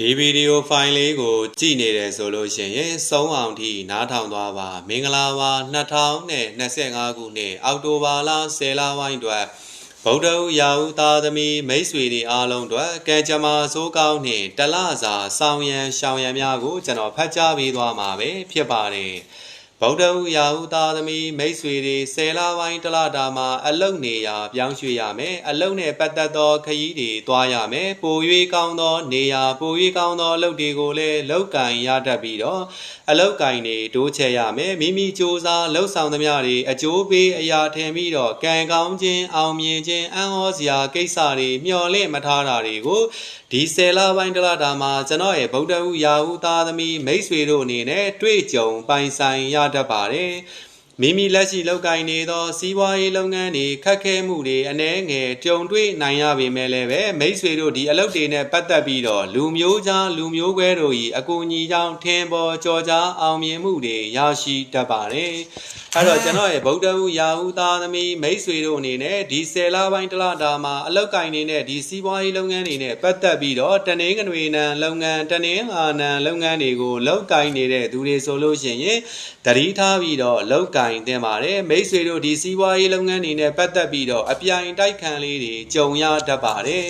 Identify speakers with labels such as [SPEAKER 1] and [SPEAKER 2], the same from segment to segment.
[SPEAKER 1] ဒီဗီဒီယိုဖိုင်လေးကို ကြည့်နေတယ်ဆိုလို့ရှိရင်စုံအောင်ထိနားထောင်သွားပါမင်္ဂလာပါ2025ခုနှစ်အောက်တိုဘာလ10လပိုင်းအတွက်ဗုဒ္ဓဦးရာဟုသားသမီးမိတ်ဆွေတွေအားလုံးအတွက်ကံကြမ္မာစိုးကောင်းနှင့်တလစာဆောင်ရန်ရှောင်ရန်များကိုကျွန်တော်ဖတ်ကြားပေးသွားမှာပဲဖြစ်ပါတယ် ဗုဒ္ဓဦးရာဟုသားသမီးမိတ်ဆွေတွေဆယ်လပိုင်းတလတာမှာအလုတ်နေရာပြောင်းရွှေ့ရမယ်အလုတ်နဲ့ပတ်သက်သောခရီးတွေသွားရမယ်ပို၍ကောင်းသောနေရာပို၍ကောင်းသောအလုတ်တွေကိုလည်းလောက်ကင်ရတတ်ပြီးတော့အလုတ်ကင်တွေတိုးချဲ့ရမယ်မိမိစ조사လှုပ်ဆောင်သမျှတွေအကျိုးပေးအရာထင်ပြီးတော့ကံကောင်းခြင်းအောင်မြင်ခြင်းအံ့ဩစရာကိစ္စတွေမျှော်လင့်မထားတာတွေကိုဒီဆယ်လပိုင်းတလတာမှာကျွန်တော်ရဲ့ဗုဒ္ဓဟူရာဟုသားသမီးမိတ်ဆွေတို့အနေနဲ့တွေ့ကြုံပိုင်ဆိုင်ရတတ်ပါတယ် မိမိလက်ရှိလုပ်ကိုင်နေသော စီးပွားရေးလုပ်ငန်းတွေခက်ခဲမှုတွေအ ਨੇ ငယ်ကြုံတွေ့နိုင်ရပေမဲ့လည်းပဲမိတ်ဆွေတို့ဒီအလုပ်တွေနဲ့ပတ်သက်ပြီးတော့လူမျိုးကြားလူမျိုးကွဲတို့ဤအကူအညီကြောင့်ထင်ပေါ်ကြော်ကြားအောင်မြင်မှုတွေရရှိတတ်ပါတယ်အဲ့တော့ကျွန်တော်ရဲ့ဗုဒ္ဓဟူရာဟုသားသမီးမိတ်ဆွေတို့အနေနဲ့ဒီဆယ်လပိုင်းတလတာမှာအလုပ်ကိုင်နေတဲ့ဒီစီးပွားရေးလုပ်ငန်းတွေနဲ့ပတ်သက်ပြီးတော့တနင်္ဂနွေနံလုပ်ငန်းတနင်္လာနံလုပ်ငန်းတွေကိုလုပ်ကိုင်နေတဲ့သူတွေဆိုလို့ရှိရင်တတိထားပြီးတော့လုပ်ကိုင်တင်ပါတယ်မိတ်ဆွေတို့ဒီစီးပွားရေးလုပ်ငန်းတွေနဲ့ပတ်သက်ပြီးတော့အပြိုင်တိုက်ခံလေးတွေကြုံရတတ်ပါတယ်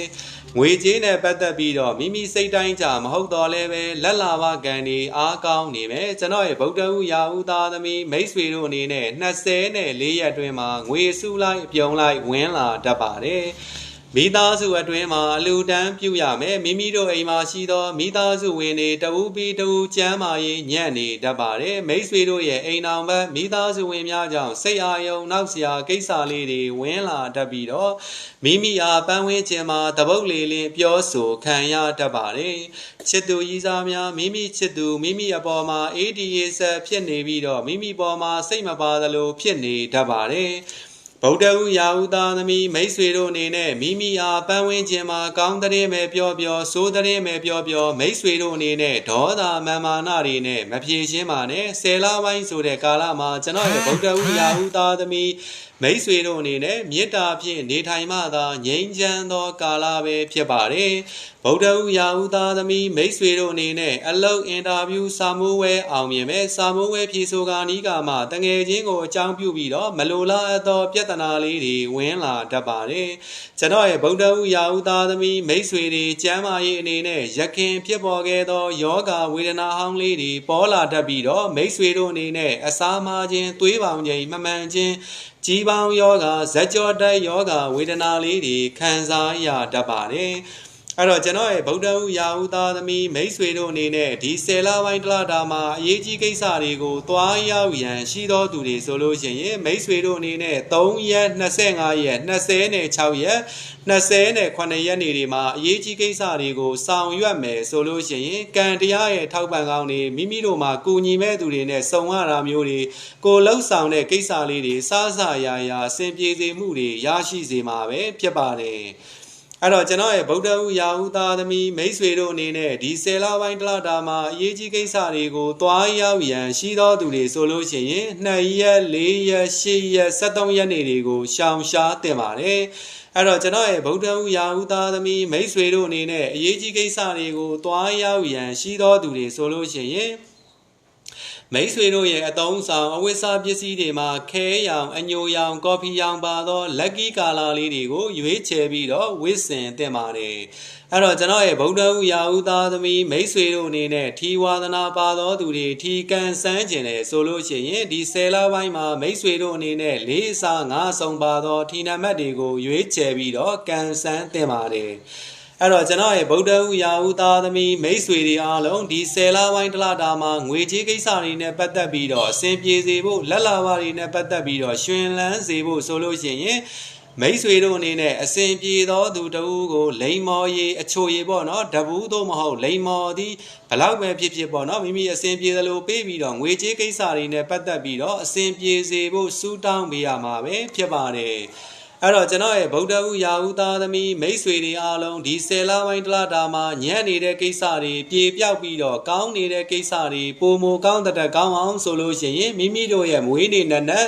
[SPEAKER 1] ငွေကြေးနဲ့ပတ်သက်ပြီးတော့မိမိစိတ်တိုင်းကြမဟုတ်တော့လဲပဲလက်လာဘကံဒီအားကောင်းနေမယ်ကျွန်တော်ရဲ့ဗုဒ္ဓဟူရာဟုသားသမီးမိတ်ဆွေတို့အနေနဲ့20နဲ့4ရက်အတွင်းမှာငွေစုလိုက်အပြုံလိုက်ဝင်လာတတ်ပါတယ် မိသားစုအတွင်းမှာအလူတန်းပြုရမယ်မိမိတို့အိမ်မှာရှိသောမိသားစုဝင်တွေတဦးပြီးတဦးကျမ်းမာရေးညံ့နေတတ်ပါတယ်မိတ်ဆွေတို့ရဲ့အိမ်တော်ဘက်မိသားစုဝင်များကြောင့်စိတ်အာရုံနောက်စရာကိစ္စလေးတွေဝင်လာတတ်ပြီးတော့မိမိအားပန်းဝင်းခြင်းမှာတပုတ်လေးလင်းပြောဆိုခံရတတ်ပါတယ်ချစ်သူကြီးစားများမိမိချစ်သူမိမိအပေါ်မှာ ADS ဖြစ်နေပြီးတော့မိမိပေါ်မှာစိတ်မပါသလိုဖြစ်နေတတ်ပါတယ် ဗုဒ္ဓဟူရာဟုသားသမီးမိတ်ဆွေတို့အနေနဲ့မိမိအားပန်းဝင်းခြင်းမှာကောင်းတဲ့မဲ့ပြောပြောဆိုးတဲ့မဲ့ပြောပြောမိတ်ဆွေတို့အနေနဲ့ဒေါသမာမာနတွေနဲ့မပြေရှင်းပါနဲ့ဆယ်လပိုင်းဆိုတဲ့ကာလမှာကျွန်တော်ရဲ့ဗုဒ္ဓဟူရာဟုသားသမီးမိတ်ဆွေတို့အနေနဲ့မေတ္တာဖြင့်နေထိုင်မှသာငြိမ်းချမ်းသောကာလပဲဖြစ်ပါတယ်ဗုဒ္ဓဟူရာဟုသားသမီးမိတ်ဆွေတို့အနေနဲ့အလုတ်အင်တာဗျူးစာမိုးဝဲအောင်မြင်မဲ့စာမိုးဝဲဖြေဆိုကာနီးကမှတငယ်ချင်းကိုအကြောင်းပြုပြီးတော့မလိုလားအပ်သောပြဿနာလေးတွေဝင်လာတတ်ပါတယ်ကျွန်တော်ရဲ့ဗုဒ္ဓဟူရာဟုသားသမီးမိတ်ဆွေတွေကျမ်းမာရေးအနေနဲ့ရခင်ဖြစ်ပေါ်ခဲ့သောယောဂဝေဒနာဟောင်းလေးတွေပေါ်လာတတ်ပြီးတော့မိတ်ဆွေတို့အနေနဲ့အစာမာခြင်းသွေးပေါင်ခြင်းမမှန်ခြင်း ကြီးပေါင်းယောဂဇက်ကြောတိုက်ယောဂဝေဒနာလေးတွေခံစားရတတ်ပါတယ် အဲ့တော့ကျွန်တော်ရဲ့ဗုဒ္ဓဟူရာဟုသားသမီးမိတ်ဆွေတို့အနေနဲ့ဒီဆယ်လပိုင်းတလတာမှာအရေးကြီးကိစ္စတွေကိုသွားရောက်ရန်ရှိသောသူတွေဆိုလို့ရှိရင်မိတ်ဆွေတို့အနေနဲ့3ရက်25ရက်20နဲ့6ရက်20နဲ့9ရက်နေတွေမှာအရေးကြီးကိစ္စတွေကိုဆောင်ရွက်မယ်ဆိုလို့ရှိရင်ကံတရားရဲ့ထောက်ပံ့ကောင်းတွေမိမိတို့မှာကူညီမဲ့သူတွေနဲ့စုံရတာမျိုးတွေကိုလှုပ်ဆောင်တဲ့ကိစ္စလေးတွေစားစရာရာအဆင်ပြေစေမှုတွေရရှိစေမှာပဲဖြစ်ပါတယ် အဲ့တော့ကျွန်တော်ရဲ့ဗုဒ္ဓဟူရာဟုသားသမီးမိတ်ဆွေတို့အနေနဲ့ဒီဆယ်လပိုင်းတလတာမှာအရေးကြီးကိစ္စတွေကိုသွားရောက်ရန်ရှိသောသူတွေဆိုလို့ရှိရင်2ရက်4ရက်8ရက်73ရက်နေတွေကိုရှောင်ရှားတင်ပါတယ်အဲ့တော့ကျွန်တော်ရဲ့ဗုဒ္ဓဟူရာဟုသားသမီးမိတ်ဆွေတို့အနေနဲ့အရေးကြီးကိစ္စတွေကိုသွားရောက်ရန်ရှိသောသူတွေဆိုလို့ရှိရင် မိတ်ဆွေတို့ရဲ့အတုံးဆောင်အဝိစာပစ္စည်းတွေမှာခဲရောင်အညိုရောင်ကော်ဖီရောင်ပါသောလက်ကီကာလာလေးတွေကိုရွေးချယ်ပြီးတော့ဝစ်စင်တင်ပါတယ်အဲ့တော့ကျွန်တော်ရဲ့ဗုဒ္ဓဟူရာဟုသားသမီးမိတ်ဆွေတို့အနေနဲ့ထီဝါဒနာပါသောသူတွေထီကန်ဆန်းကျင်တယ်ဆိုလို့ရှိရင်ဒီဆယ်လပိုင်းမှာမိတ်ဆွေတို့အနေနဲ့လေးစားငါးဆောင်ပါသောထီနံပါတ်တွေကိုရွေးချယ်ပြီးတော့ကန်ဆန်းတင်ပါတယ် အဲ့တော့ကျွန်တော်ရဲ့ဗုဒ္ဓဟူရာဟုသားသမီးမိတ်ဆွေတွေအားလုံးဒီဆယ်လပိုင်းတလတာမှာငွေကြေးကိစ္စတွေနဲ့ပတ်သက်ပြီးတော့အဆင်ပြေစေဖို့လက်လာပါတွေနဲ့ပတ်သက်ပြီးတော့ရှင်လန်းစေဖို့ဆိုလို့ရှိရင်မိတ်ဆွေတို့အနေနဲ့အစဉ်ပြေသောသူတဦးကိုလိန်မော်ရီအချိုရီပေါ့နော်တဘူးသို့မဟုတ်လိန်မော်သည်ဘလောက်ပဲဖြစ်ဖြစ်ပေါ့နော်မိမိအစဉ်ပြေသလိုပေးပြီးတော့ငွေကြေးကိစ္စတွေနဲ့ပတ်သက်ပြီးတော့အစဉ်ပြေစေဖို့စူးတောင်းပေးရမှာပဲဖြစ်ပါတယ် အဲ့တော့ကျွန်တော်ရဲ့ဗုဒ္ဓဟူရာဟုသားသမီးမိတ်ဆွေတွေအားလုံးဒီဆယ်လပိုင်းတလတာမှာညံ့နေတဲ့ကိစ္စတွေပြေပြောက်ပြီးတော့ကောင်းနေတဲ့ကိစ္စတွေပုံမကောင်းတဲ့ကောင်းအောင်ဆိုလို့ရှိရင်မိမိတို့ရဲ့မွေးနေ့နဲ့နဲ့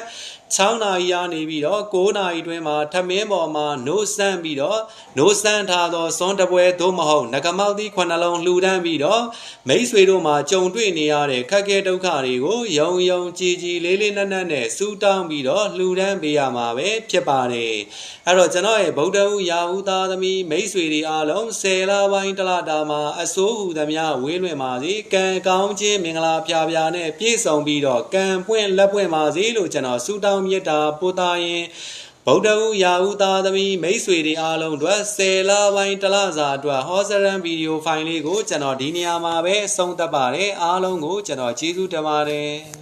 [SPEAKER 1] 6နာရီအားနေပြီးတော့9နာရီတွင်မှာထမင်းပေါ်မှာနိုးစမ်းပြီးတော့နိုးစမ်းထားသောစွန်တပွဲသို့မဟုတ်ငကမောက်သီးခုနှလုံးလှူဒန်းပြီးတော့မိတ်ဆွေတို့မှာကြုံတွေ့နေရတဲ့ခက်ခဲဒုက္ခတွေကိုယုံယုံကြည်ကြည်လေးလေးနက်နက်နဲ့စူးတောင်းပြီးတော့လှူဒန်းပေးရမှာပဲဖြစ်ပါတယ်အဲ့တော့ကျွန်တော်ရဲ့ဗုဒ္ဓဦးရာဟုသားသမီးမိတ်ဆွေတွေအားလုံးဆယ်လပိုင်းတလတာမှာအစိုးဟူသမျှဝေးလွင်ပါစေကံကောင်းခြင်းမင်္ဂလာပြာပြာနဲ့ပြည့်စုံပြီးတော့ကံပွင့်လက်ပွင့်ပါစေလို့ကျွန်တော်ဆုတောင်းမြတ်တာပို့သားရင်ဗုဒ္ဓဦးရာဟုသားသမီးမိတ်ဆွေတွေအားလုံးအတွက်ဆယ်လပိုင်းတလစာအတွက်ဟောစရန်ဗီဒီယိုဖိုင်လေးကိုကျွန်တော်ဒီနေရာမှာပဲအဆုံးသတ်ပါတယ်အားလုံးကိုကျွန်တော်ကျေးဇူးတင်ပါတယ်